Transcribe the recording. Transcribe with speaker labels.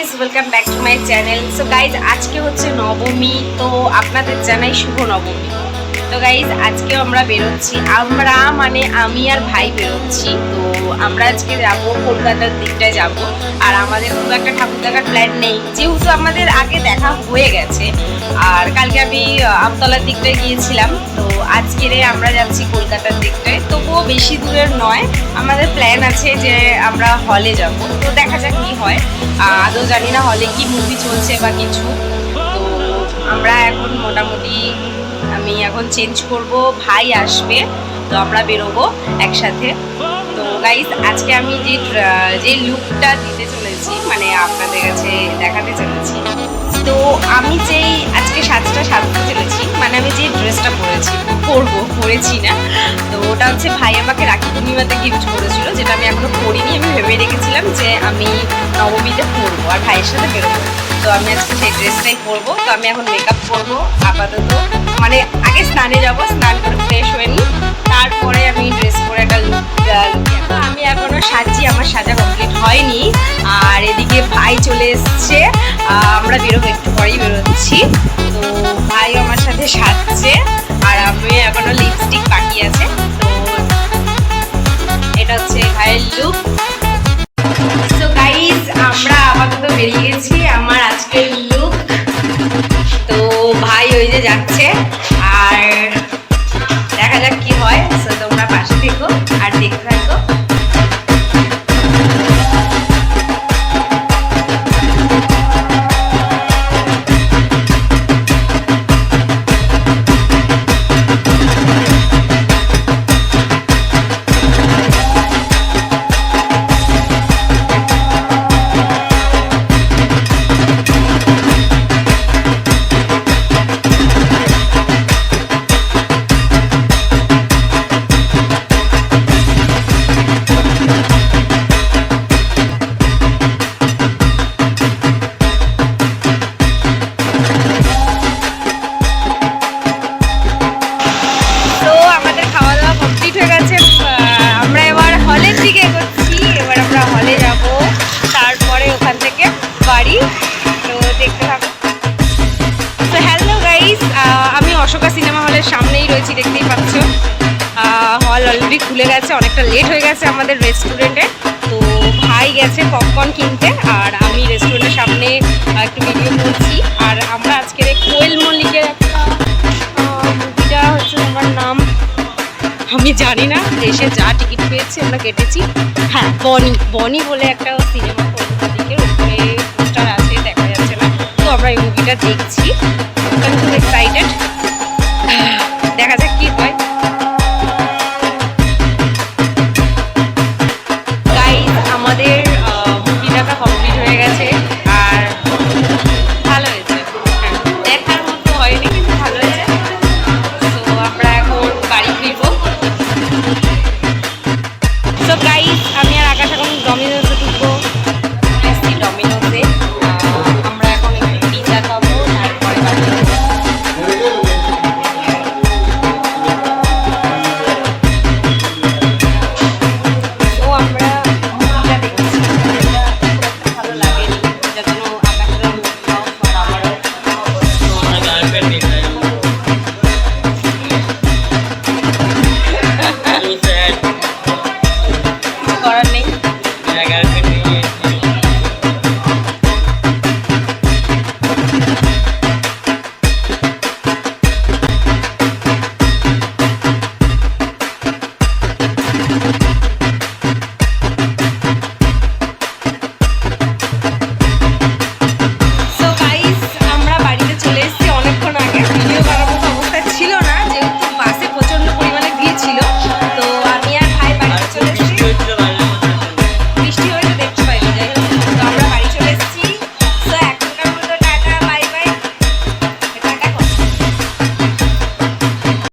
Speaker 1: Guys welcome back to my channel so guys আজকে হচ্ছে নবমী, তো আপনাদের জানাই শুভ নবমী তো গাইজ আজকে আমরা বেরোচ্ছি। আমরা মানে আমি আর ভাই বেরোচ্ছি। তো আমরা আজকে যাব, কলকাতার দিকটায় যাব। আর আমাদের খুব একটা ঠাকুর দেখার প্ল্যান নেই। যেহেতু আমাদের আগে দেখা হয়ে গেছে, আর কালকে আমি আমতলার দিকটায় গিয়েছিলাম, তো আজকেরে আমরা যাচ্ছি কলকাতার দিকটায়। তবুও বেশি দূরের নয়, আমাদের প্ল্যান আছে যে আমরা হলে যাব। তো দেখা যাক কী হয়। আদৌ জানি না হলে কি মুভি চলছে বা কিছু। তো আমরা এখন মোটামুটি এখন চেঞ্জ করব, ভাই আসবে, তো আমরা বেরোবো একসাথে। তো গাইস আজকে আমি যে যে লুকটা দিতে চলেছি মানে আপনাদের কাছে দেখাতে চলেছি, তো আমি যেই আজকে সাজটা সাজতে চলেছি মানে আমি যে ড্রেসটা পরেছি, পরবো, পরেছি না তো ওটা হচ্ছে ভাই আমাকে রাখি পূর্ণিমাতে গিফট করেছিল, যেটা আমি এখনও পরিনি, আমি ভেবে রেখেছিলাম যে আমি নবমীতে পরবো আর ভাইয়ের সাথে বেরোবো তো আমি আজকে সেই ড্রেসটাই পরবো, তো আমি এখন মেকআপ করব আপাতত। মানে আগে স্নানে যাব, স্নান করে ফ্রেশ হয়ে নিই, তারপরে আমি ড্রেস পরে একটা লুক আমি এখনও সাজছি আমার সাজা কমপ্লিট হয়নি, আর এদিকে ভাই চলে এসছে আমরা বেরোবো একটু আর খুলে গেছে, অনেকটা লেট হয়ে গেছে আমাদের রেস্টুরেন্টে তো ভাই গেছে পপকর্ন কিনতে, আর আমি রেস্টুরেন্টের সামনে একটু ভিডিও করছি। আর আমরা আজকের কোয়েল মল্লিকের একটা হচ্ছে আমার নাম, আমি জানি না, দেশে যা টিকিট পেয়েছি আমরা কেটেছি। হ্যাঁ বনি বনি বলে একটা সিনেমা উপরে পোস্টার আছে, দেখা যাচ্ছে না। তো আমরা এই মুভিটা দেখছি। you